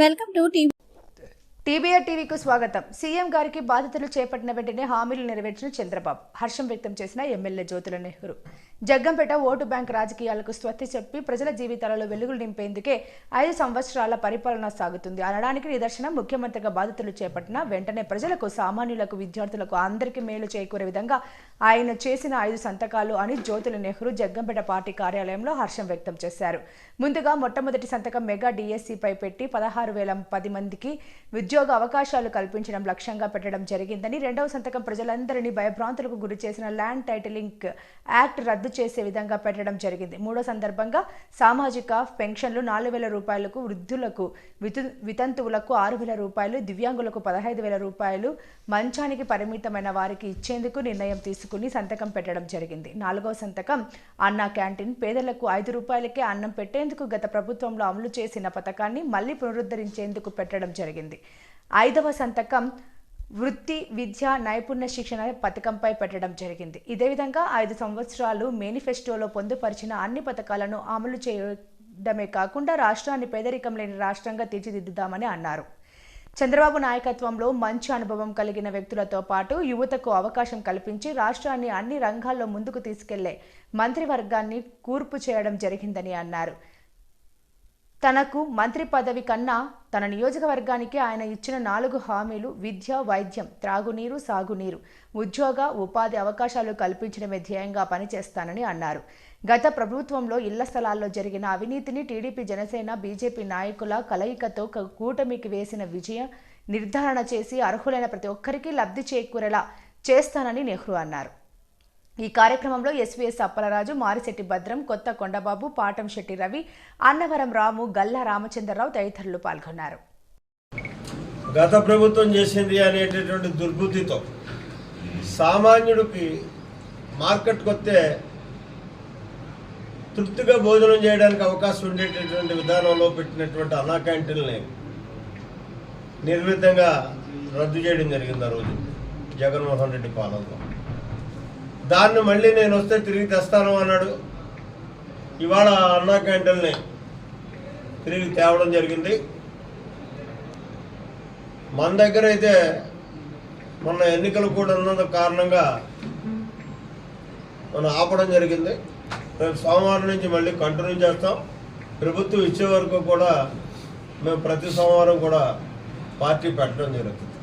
Welcome to TV TBR టీవీకు స్వాగతం. CM గారికి బాధితులు చేపట్టిన వెంటనే హామీలు నెరవేర్చిన చంద్రబాబు. హర్షం వ్యక్తం చేసిన MLA Jyothula Nehru. Jaggampeta vote bank రాజకీయాలకు స్వస్తి చెప్పి ప్రజల జీవితాలలో వెలుగులు నింపేందుకే ఐదు సంవత్సరాల పరిపాలన సాగుతుంది. అనడానికి నిదర్శనం ముఖ్యమంత్రిగా బాధితులు చేపట్టిన వెంటనే ప్రజలకు సామాన్యులకు విద్యార్థులకు అందరికీ మేలు చేకూరే విధంగా ఆయన చేసిన ఐదు సంతకాలు అని జ్యోతుల నెహ్రూ జగ్గంపేట పార్టీ కార్యాలయంలో హర్షం వ్యక్తం చేశారు. ముందుగా మొట్టమొదటి సంతకం మెగా డిఎస్సిపై పెట్టి పదహారు వేల పది మందికి ఉద్యోగ అవకాశాలు కల్పించడం లక్ష్యంగా పెట్టడం జరిగిందని రెండవ సంతకం ప్రజలందరినీ భయభ్రాంతులకు గురి చేసిన ల్యాండ్ టైటిలింగ్ యాక్ట్ రద్దు చేసే విధంగా పెట్టడం జరిగింది. మూడో సందర్భంగా సామాజిక పెన్షన్లు నాలుగు వేల రూపాయలకు వృద్ధులకు వితు వితంతువులకు ఆరు వేల రూపాయలు దివ్యాంగులకు పదహైదు వేల రూపాయలు మంచానికి పరిమితమైన వారికి ఇచ్చేందుకు నిర్ణయం తీసుకుని సంతకం పెట్టడం జరిగింది. నాలుగవ సంతకం అన్న క్యాంటీన్ పేదలకు ఐదు రూపాయలకే అన్నం పెట్టేందుకు గత ప్రభుత్వంలో అమలు చేసిన పథకాన్ని మళ్ళీ పునరుద్ధరించేందుకు పెట్టడం జరిగింది. ఐదవ సంతకం వృత్తి విద్య నైపుణ్య శిక్షణ పథకంపై పెట్టడం జరిగింది. ఇదే విధంగా ఐదు సంవత్సరాలు మేనిఫెస్టోలో పొందుపరిచిన అన్ని పథకాలను అమలు చేయడమే కాకుండా రాష్ట్రాన్ని పేదరికం లేని రాష్ట్రంగా తీర్చిదిద్దుదామని అన్నారు. చంద్రబాబు నాయకత్వంలో మంచి అనుభవం కలిగిన వ్యక్తులతో పాటు యువతకు అవకాశం కల్పించి రాష్ట్రాన్ని అన్ని రంగాల్లో ముందుకు తీసుకెళ్ళే మంత్రివర్గాన్ని కూర్పు చేయడం జరిగిందని అన్నారు. తనకు మంత్రి పదవి కన్నా తన నియోజకవర్గానికి ఆయన ఇచ్చిన నాలుగు హామీలు విద్య వైద్యం త్రాగునీరు సాగునీరు. ఉద్యోగ ఉపాధి అవకాశాలు కల్పించడమే ధ్యేయంగా పనిచేస్తానని అన్నారు. గత ప్రభుత్వంలో ఇళ్ళ స్థలాల్లో జరిగిన అవినీతిని టీడీపీ జనసేన బీజేపీ నాయకుల కలయికతో కూటమికి వేసిన విజయ నిర్ధారణ చేసి అర్హులైన ప్రతి ఒక్కరికి లబ్ధి చేకూరేలా చేస్తానని నెహ్రూ అన్నారు. ఈ కార్యక్రమంలో ఎస్వీఎస్ అప్పలరాజు మారిశెట్టి భద్రం కొత్త కొండబాబు పాటం శెట్టి రవి అన్నవరం రాము గల్లా రామచంద్రరావు తదితరులు పాల్గొన్నారు. గత ప్రభుత్వం చేసింది అనేటటువంటి దుర్బుద్ధితో సామాన్యుడికి మార్కెట్కి వస్తే తృప్తిగా భోజనం చేయడానికి అవకాశం ఉండేటటువంటి విధానంలో పెట్టినటువంటి అన్నా క్యాంటీన్ని నిర్మితంగా రద్దు చేయడం జరిగింది ఆ రోజు జగన్మోహన్ రెడ్డి పాలనలో. దాన్ని మళ్ళీ నేను వస్తే తిరిగి తెస్తాను అన్నాడు. ఇవాళ అన్నా క్యాంటీన్ని తిరిగి తేవడం జరిగింది. మన దగ్గర అయితే మొన్న ఎన్నికలు కూడా ఉన్న కారణంగా మనం ఆపడం జరిగింది. రేపు సోమవారం నుంచి మళ్ళీ కంటిన్యూ చేస్తాం. ప్రభుత్వం ఇచ్చే వరకు కూడా మేము ప్రతి సోమవారం కూడా పార్టీ పెట్టడం జరుగుతుంది.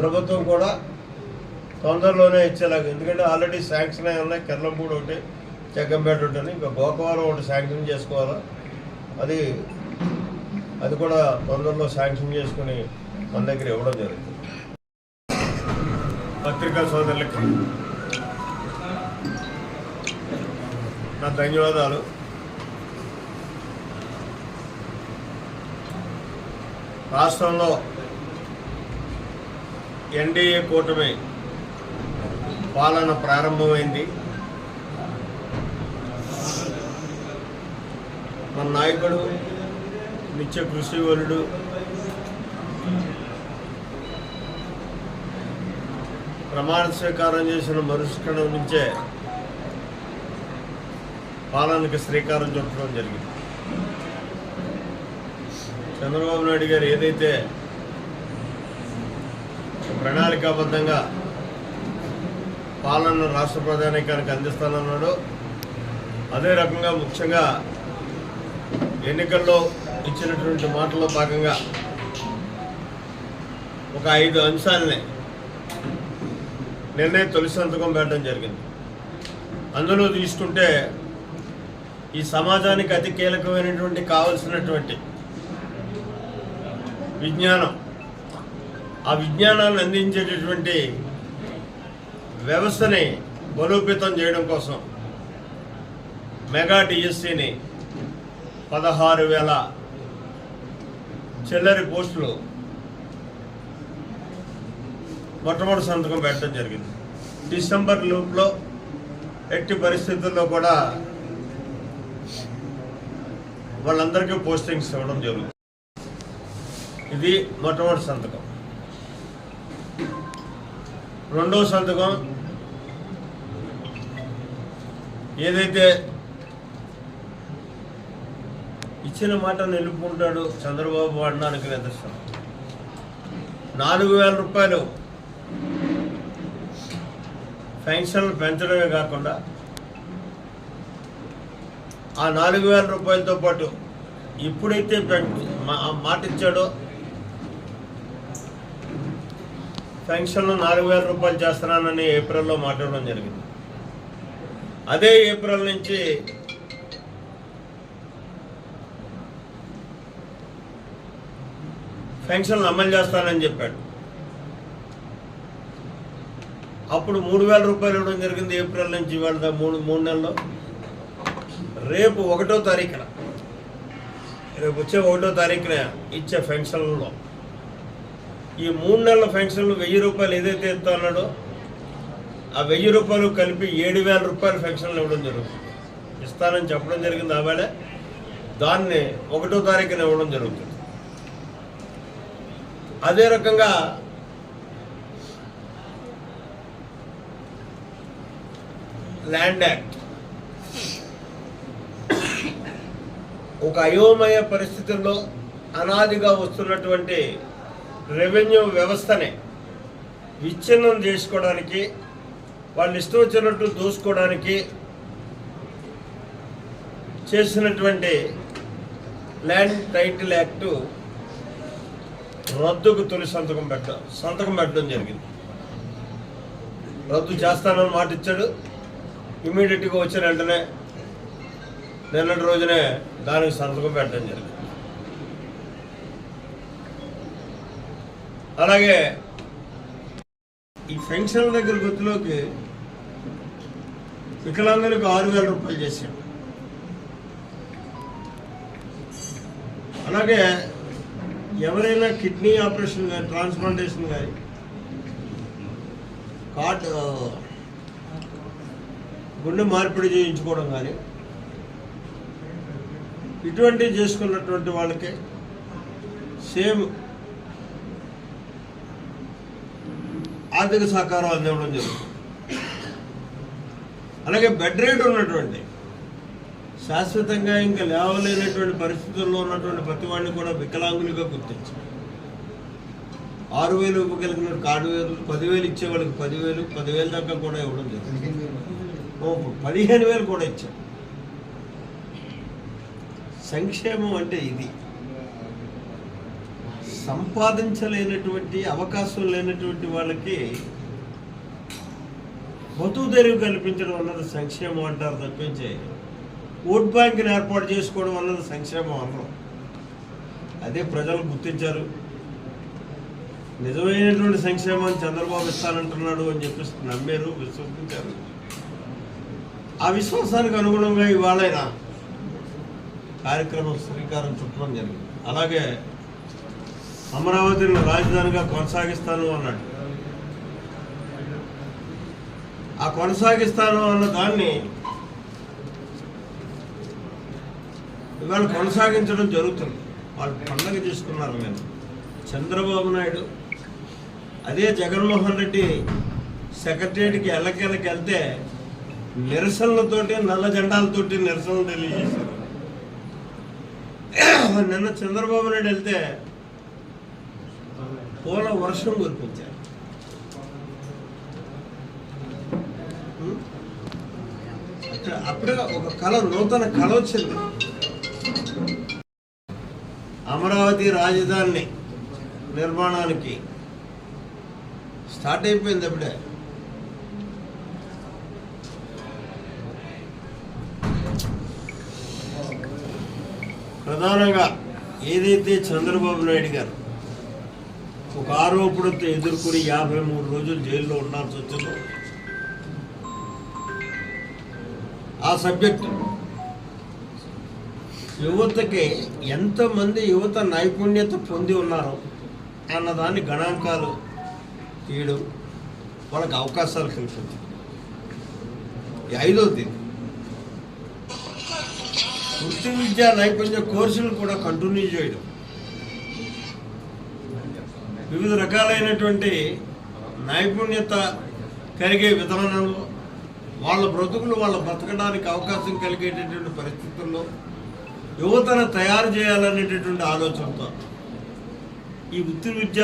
ప్రభుత్వం కూడా తొందరలోనే ఇచ్చేలాగా. ఎందుకంటే ఆల్రెడీ శాంక్షన్ అయి ఉన్నాయి. కెర్లంపూడి ఒకటి జగ్గంపేట ఒకటి ఇంకా గోకవరం ఒకటి శాంక్షన్ చేసుకోవాలా? అది అది కూడా తొందరలో శాంక్షన్ చేసుకుని మన దగ్గర ఇవ్వడం జరుగుతుంది. పత్రికా సోదరులకి నా ధన్యవాదాలు. రాష్ట్రంలో ఎన్డీఏ కూటమి పాలన ప్రారంభమైంది. మన నాయకుడు నిత్య కృషివరుడు ప్రమాణ స్వీకారం చేసిన మరుక్షణం నుంచే పాలనకి శ్రీకారం చుట్టడం జరిగింది. చంద్రబాబు నాయుడు గారు ఏదైతే ప్రణాళికాబద్ధంగా పాలన రాష్ట్ర ప్రధానికానికి అందిస్తానన్నాడు. అదే రకంగా ముఖ్యంగా ఎన్నికల్లో ఇచ్చినటువంటి మాటల్లో భాగంగా ఒక ఐదు అంశాలని నిన్నే తొలి సంతకం పెట్టడం జరిగింది. అందులో తీసుకుంటే ఈ సమాజానికి అతి కీలకమైనటువంటి కావలసినటువంటి విజ్ఞానం ఆ విజ్ఞానాన్ని అందించేటటువంటి వ్యవస్థని బలోపేతం చేయడం కోసం మెగా డిఎస్సిని పదహారు వేల చిల్లరి పోస్టులు మొట్టమొదటి సంతకం పెట్టడం జరిగింది. డిసెంబర్ లూప్లో ఎట్టి పరిస్థితుల్లో కూడా వాళ్ళందరికీ పోస్టింగ్స్ ఇవ్వడం జరుగుతుంది. ఇది మొట్టమొదటి సంతకం. రెండో సంతకం. ఏదైతే ఇచ్చిన మాట నిలుపుకుంటాడు చంద్రబాబు అనడానికి నిదర్శనం నాలుగు వేల రూపాయలు పెన్షన్లు పెంచడమే కాకుండా ఆ నాలుగు వేల రూపాయలతో పాటు ఇప్పుడైతే మా- మాట ఇచ్చాడో పెన్షన్లు నాలుగు వేల రూపాయలు చేస్తున్నానని ఏప్రిల్లో మాట్లాడడం జరిగింది. అదే ఏప్రిల్ నుంచి పెన్షన్లు అమలు చేస్తానని చెప్పాడు. అప్పుడు మూడు వేల రూపాయలు ఇవ్వడం జరిగింది ఏప్రిల్ నుంచి ఇవాళ మూడు మూడు నెలల్లో. రేపు ఒకటో తారీఖున రేపు వచ్చే ఒకటో తారీఖున ఇచ్చే పెన్షన్లో ఈ మూడు నెలల పెన్షన్లు వెయ్యి రూపాయలు ఏదైతే ఇస్తా అన్నాడో ఆ వెయ్యి రూపాయలు కలిపి ఏడు వేల రూపాయల పెన్షన్లు ఇవ్వడం జరుగుతుంది. ఇస్తానని చెప్పడం జరిగింది ఆవేళ దాన్ని ఒకటో తారీఖున ఇవ్వడం జరుగుతుంది. అదే రకంగా ల్యాండ్ యాక్ట్. ఒక అయోమయ పరిస్థితుల్లో అనాదిగా వస్తున్నటువంటి రెవెన్యూ వ్యవస్థని విచ్ఛిన్నం చేసుకోవడానికి వాళ్ళు ఇష్టం వచ్చినట్టు దూసుకోవడానికి చేసినటువంటి ల్యాండ్ టైటిల్ యాక్టు రద్దుకు తొలి సంతకం పెట్ట సంతకం పెట్టడం జరిగింది. రద్దు చేస్తానని మాట ఇచ్చాడు. ఇమీడియట్గా వచ్చిన వెంటనే నిన్నటి రోజునే దానికి సంతకం పెట్టడం జరిగింది. అలాగే ఈ పెన్షన్ దగ్గర గుర్తులోకి వికలాంగులకు ఆరు వేల రూపాయలు చేశాం అలాగే ఎవరైనా కిడ్నీ ఆపరేషన్ కానీ ట్రాన్స్ప్లాంటేషన్ కానీ కార్ట్ గుండె మార్పిడి చేయించుకోవడం కానీ ఇటువంటివి చేసుకున్నటువంటి వాళ్ళకి సేమ్ ఆర్థిక సహకారం అందివ్వడం జరుగుతుంది. అలాగే బెడ్ రేట్ ఉన్నటువంటి శాశ్వతంగా ఇంకా లేవలేనటువంటి పరిస్థితుల్లో ఉన్నటువంటి ప్రతి వాడిని కూడా వికలాంగులుగా గుర్తించి ఆరు వేలు ఇవ్వగలిగిన కార్డు వేలు పదివేలు ఇచ్చే వాళ్ళకి పదివేలు పదివేలు దాకా కూడా ఇవ్వడం జరిగింది పదిహేను వేలు కూడా ఇచ్చాం. సంక్షేమం అంటే ఇది. సంపాదించలేనటువంటి అవకాశం లేనటువంటి వాళ్ళకి బతుకు కల్పించడం అన్నది సంక్షేమం అంటారు తప్పించి ఓట్ బ్యాంక్ని ఏర్పాటు చేసుకోవడం అన్నది సంక్షేమం అనరు. అదే ప్రజలు గుర్తించారు. నిజమైనటువంటి సంక్షేమాన్ని చంద్రబాబు ఇస్తానంటున్నాడు అని చెప్పేసి నమ్మారు విశ్వసించారు. ఆ విశ్వాసానికి అనుగుణంగా ఇవాళైనా కార్యక్రమం శ్రీకారం చుట్టడం జరిగింది. అలాగే అమరావతిని రాజధానిగా కొనసాగిస్తాను అన్నాడు. ఆ కొనసాగిస్తాను అన్న దాన్ని ఇవాళ కొనసాగించడం జరుగుతుంది. వాళ్ళు పండగ చేసుకున్నారు మేము చంద్రబాబు నాయుడు అదే జగన్మోహన్ రెడ్డి సెక్రటరియట్కి ఎల్లకెళ్ళకి వెళ్తే నిరసనలతోటి నల్ల జెండాలతోటి నిరసనలు తెలియజేశారు. నిన్న చంద్రబాబు నాయుడు వెళ్తే పూల వర్షం కురిపించారు. అప్పుడే ఒక కళ నూతన కళ వచ్చింది. అమరావతి రాజధాని నిర్మాణానికి స్టార్ట్ అయిపోయింది అప్పుడే ప్రధానంగా ఏదైతే చంద్రబాబు నాయుడు గారు ఒక ఆరోపణతో ఎదుర్కొని యాభై మూడు రోజులు జైల్లో ఉండాల్సి వచ్చింది? ఆ సబ్జెక్ట్. యువతకి ఎంతమంది యువత నైపుణ్యత పొంది ఉన్నారో అన్నదాన్ని గణాంకాలు తీయడం వాళ్ళకి అవకాశాలు కల్పించడం. ఐదవది వృత్తి విద్యా నైపుణ్య కోర్సులు కూడా కంటిన్యూ చేయడం. వివిధ రకాలైనటువంటి నైపుణ్యత కలిగే విధానంలో వాళ్ళ బ్రతుకులు వాళ్ళ బ్రతకడానికి అవకాశం కలిగేటటువంటి పరిస్థితుల్లో యువతను తయారు చేయాలనేటటువంటి ఆలోచనతో ఈ వృత్తి విద్య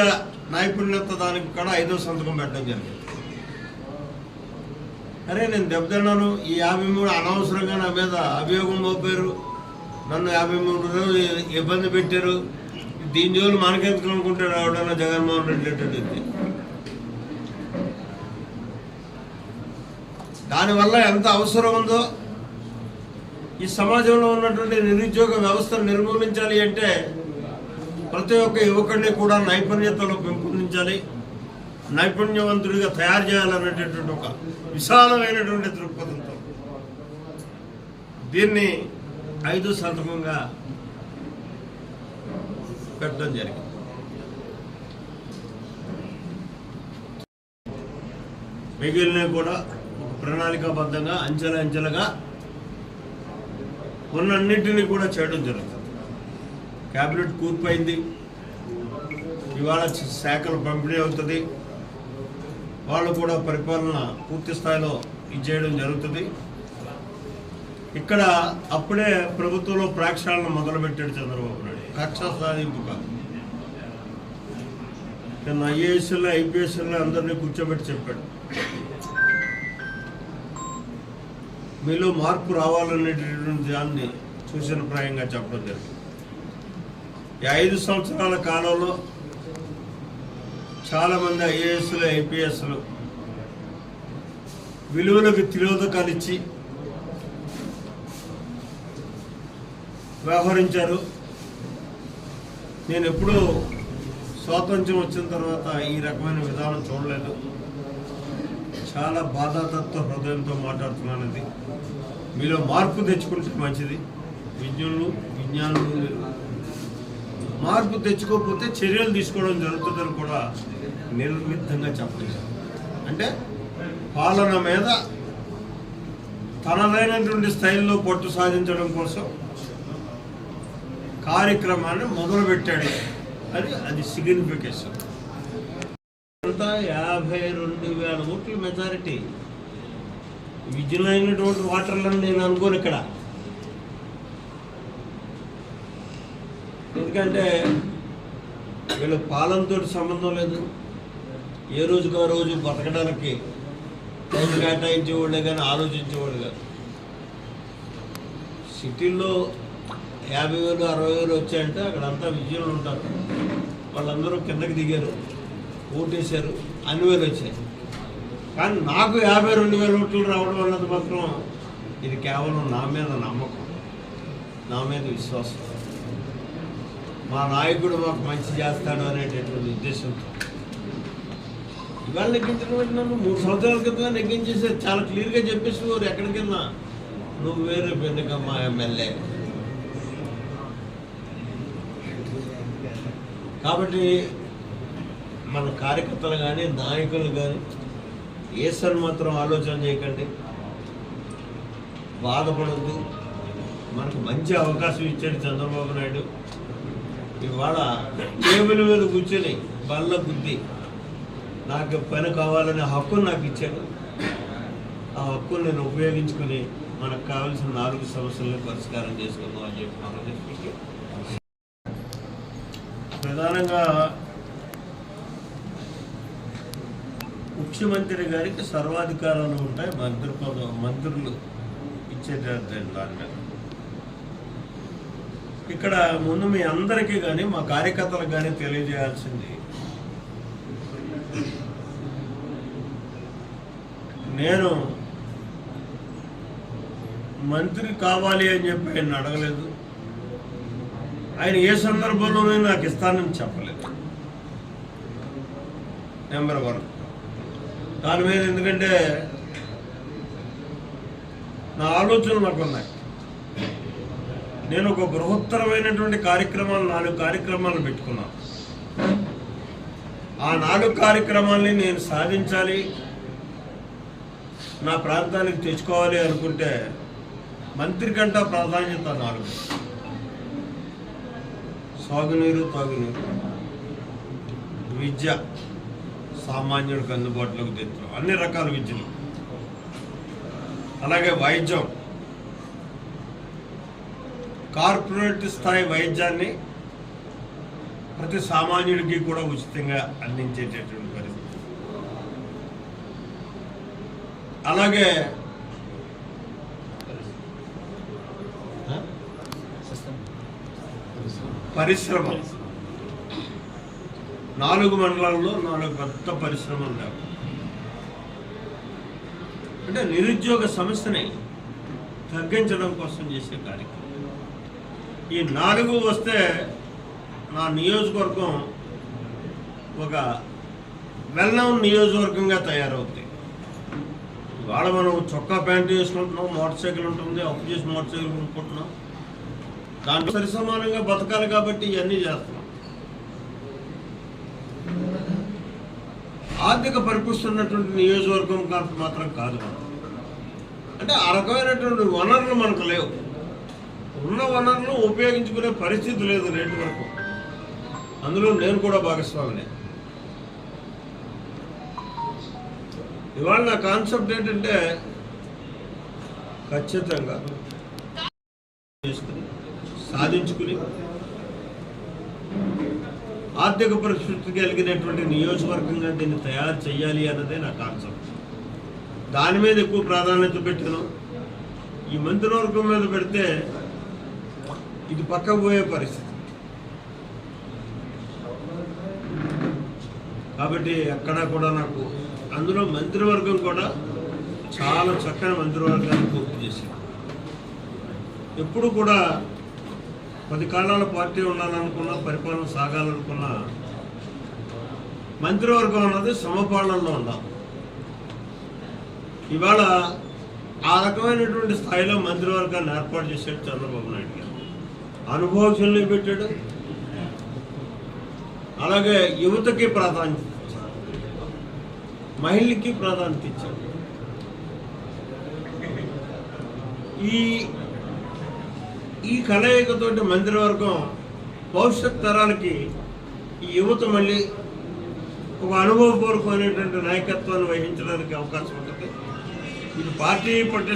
నైపుణ్యత దానికి కూడా ఐదో సంతకం పెట్టడం జరిగింది. అరే నేను దెబ్బతిన్నాను. ఈ యాభై మూడు అనవసరంగా నా మీద అభియోగం మోపారు. నన్ను యాభై మూడు రోజులు ఇబ్బంది పెట్టారు. దీని జోలు మనకెందుకు అనుకుంటాడు ఎవడన్నా జగన్మోహన్ రెడ్డి అంటే దానివల్ల ఎంత అవసరం ఉందో ఈ సమాజంలో ఉన్నటువంటి నిరుద్యోగ వ్యవస్థను నిర్మూలించాలి అంటే ప్రతి ఒక్క యువకుడిని కూడా నైపుణ్యతలో పెంపొందించాలి. నైపుణ్యవంతుడిగా తయారు చేయాలనేటటువంటి ఒక విశాలమైనటువంటి దృక్పథంతో దీన్ని ఐదు శాతకంగా పెట్టడం జరిగింది. మిగిలినవి కూడా ఒక ప్రణాళికాబద్ధంగా అంచెల అంచెలుగా ఉన్నన్నింటినీ కూడా చేయడం జరుగుతుంది. క్యాబినెట్ కూర్పైంది. ఇవాళ శాఖలు పంపిణీ అవుతుంది. వాళ్ళు కూడా పరిపాలన పూర్తి స్థాయిలో ఇచ్చేయడం జరుగుతుంది. ఇక్కడ అప్పుడే ప్రభుత్వంలో ప్రాక్షాళన మొదలుపెట్టాడు చంద్రబాబు నాయుడు. కక్ష సాధింపు కాదు నిన్న ఐఏఎస్లో ఐపీఎస్లో అందరినీ కూర్చోబెట్టి చెప్పాడు. మీలో మార్పు రావాలనేటటువంటి దాన్ని సూచన ప్రాయంగా చెప్పడం జరిగింది. ఈ ఐదు సంవత్సరాల కాలంలో చాలామంది ఐఏఎస్లు ఐపీఎస్లు విలువలకు తిరోధకాలు ఇచ్చి వ్యవహరించారు. నేను ఎప్పుడూ స్వాతంత్ర్యం వచ్చిన తర్వాత ఈ రకమైన విధానం చూడలేదు. చాలా బాధాతత్వ హృదయంతో మాట్లాడుతున్నాను మీలో మార్పు తెచ్చుకుంటే మంచిది. విజ్ఞులు విజ్ఞానులు మీరు మార్పు తెచ్చుకోకపోతే చర్యలు తీసుకోవడం జరుగుతుందని కూడా నిర్మిద్ధంగా చెప్పలేదు. అంటే పాలన మీద తనదైనటువంటి స్థాయిల్లో పట్టు సాధించడం కోసం కార్యక్రమాన్ని మొదలుపెట్టాడు. అది అది సిగ్నిఫికేషన్ అంతా యాభై రెండు వేల ఓట్ల మెజారిటీ విజయమైనటువంటి ఓటర్లను నేను అనుకోను ఇక్కడ. ఎందుకంటే వీళ్ళ పాలనతో సంబంధం లేదు. ఏ రోజుకో ఆ రోజు బతకడానికి రోజు కేటాయించేవాళ్ళే కానీ ఆలోచించేవాళ్ళు కాదు. సిటీల్లో యాభై వేలు అరవై వేలు వచ్చాయంటే అక్కడంతా విజయంలో ఉంటారు. వాళ్ళందరూ కిందకి దిగారు ఓటేశారు అన్ని వేలు వచ్చాయి. కానీ నాకు యాభై రెండు వేల ఓట్లు రావడం అన్నది మాత్రం ఇది కేవలం నా మీద నమ్మకం నా మీద విశ్వాసం. మా నాయకుడు మాకు మంచి చేస్తాడు అనేటటువంటి ఉద్దేశంతో. ఇవాళ నెగ్గించిన నన్ను మూడు సంవత్సరాల క్రితం నెగ్గించేసారు చాలా క్లియర్గా చెప్పేసి వారు నువ్వు వేరే పెద్దగా మా ఎమ్మెల్యే. కాబట్టి మన కార్యకర్తలు కానీ నాయకులు కానీ ఏసని మాత్రం ఆలోచన చేయకండి. బాధపడద్దు. మనకు మంచి అవకాశం ఇచ్చాడు చంద్రబాబు నాయుడు. ఇవాళ టేబుల్ మీద కూర్చొని బల్ల బుద్ధి నాకు పని కావాలనే హక్కు నాకు ఇచ్చాడు. ఆ హక్కును నేను ఉపయోగించుకుని మనకు కావాల్సిన నాలుగు సమస్యలను పరిష్కారం చేసుకుందాం అని చెప్పి మనం చెప్పి ప్రధానంగా ముఖ్యమంత్రి గారికి సర్వాధికారాలు ఉంటాయి మంత్రి పదం మంత్రులు ఇచ్చేటటువంటి దాని మీద ఇక్కడ ముందు మీ అందరికీ కానీ మా కార్యకర్తలకు కానీ తెలియజేయాల్సింది నేను మంత్రి కావాలి అని చెప్పి ఆయన అడగలేదు. ఆయన ఏ సందర్భంలోనూ నాకు ఇస్తానని చెప్పలేదు. నెంబర్ వన్ దాని మీద ఎందుకంటే నా ఆలోచనలు నాకు ఉన్నాయి. నేను ఒక బృహత్తరమైనటువంటి కార్యక్రమాలు నాలుగు కార్యక్రమాలు పెట్టుకున్నాను. ఆ నాలుగు కార్యక్రమాల్ని నేను సాధించాలి నా ప్రాంతానికి తెచ్చుకోవాలి అనుకుంటే మంత్రి కంటే ప్రాధాన్యత నాలుగు. సాగునీరు తాగునీరు. విద్య సామాన్యుడికి అందుబాటులోకి తెచ్చు అన్ని రకాల విద్యలు. అలాగే వైద్యం. కార్పొరేట్ స్థాయి వైద్యాన్ని ప్రతి సామాన్యుడికి కూడా ఉచితంగా అందించేటటువంటి పరిస్థితి. అలాగే పరిశ్రమ పరిశ్రమ. నాలుగు మండలాల్లో నాలుగు పెద్ద పరిశ్రమలు లేవు. అంటే నిరుద్యోగ సమస్యని తగ్గించడం కోసం చేసే కార్యక్రమం. ఈ నాలుగు వస్తే నా నియోజకవర్గం ఒక వెల్ నౌన్ నియోజకవర్గంగా తయారవుతుంది ఇవాళ మనం చొక్కా ప్యాంటు వేసుకుంటున్నాం మోటార్ సైకిల్ ఉంటుంది అప్పు చేసి మోటార్ సైకిల్ కొనుక్కుంటున్నాం. దాంట్లో సరి సమానంగా బతకాలి కాబట్టి ఇవన్నీ చేస్తున్నాం. ఆర్థిక పరిపుస్తున్నటువంటి నియోజకవర్గం కాదు మాత్రం కాదు మనం. అంటే ఆ రకమైనటువంటి వనరులు మనకు లేవు. ఉన్న వనరులు ఉపయోగించుకునే పరిస్థితి లేదు నేటి వరకు. అందులో నేను కూడా భాగస్వామిని. ఇవాళ నా కాన్సెప్ట్ ఏంటంటే ఖచ్చితంగా చేసుకుని సాధించుకుని ఆర్థిక పరిస్థితి కలిగినటువంటి నియోజకవర్గంగా దీన్ని తయారు చేయాలి అన్నదే నా కాన్సెప్ట్. దాని మీద ఎక్కువ ప్రాధాన్యత పెట్టాను ఈ మంత్రివర్గం మీద పెడితే ఇది పక్క పోయే పరిస్థితి. కాబట్టి అక్కడ కూడా నాకు అందులో మంత్రివర్గం కూడా చాలా చక్కని మంత్రివర్గాన్ని పూర్తి చేశాను ఎప్పుడు కూడా పది కాలాల పార్టీ ఉండాలనుకున్నా పరిపాలన సాగాలనుకున్నా మంత్రివర్గం అన్నది సమపాలనలో ఉండాలి. ఇవాళ ఆ రకమైనటువంటి స్థాయిలో మంత్రివర్గాన్ని ఏర్పాటు చేశాడు చంద్రబాబు నాయుడు గారు. అనుభవశుల్ని పెట్టాడు. అలాగే యువతకి ప్రాధాన్యత ఇచ్చాడు. మహిళకి ప్రాధాన్యత ఇచ్చాడు. ఈ ఈ కలయికతోటి మంత్రివర్గం భవిష్యత్ తరాలకి ఈ యువత మళ్ళీ ఒక అనుభవపూర్వకమైనటువంటి నాయకత్వాన్ని వహించడానికి అవకాశం ఉంటుంది. ఇది పార్టీ పట్టే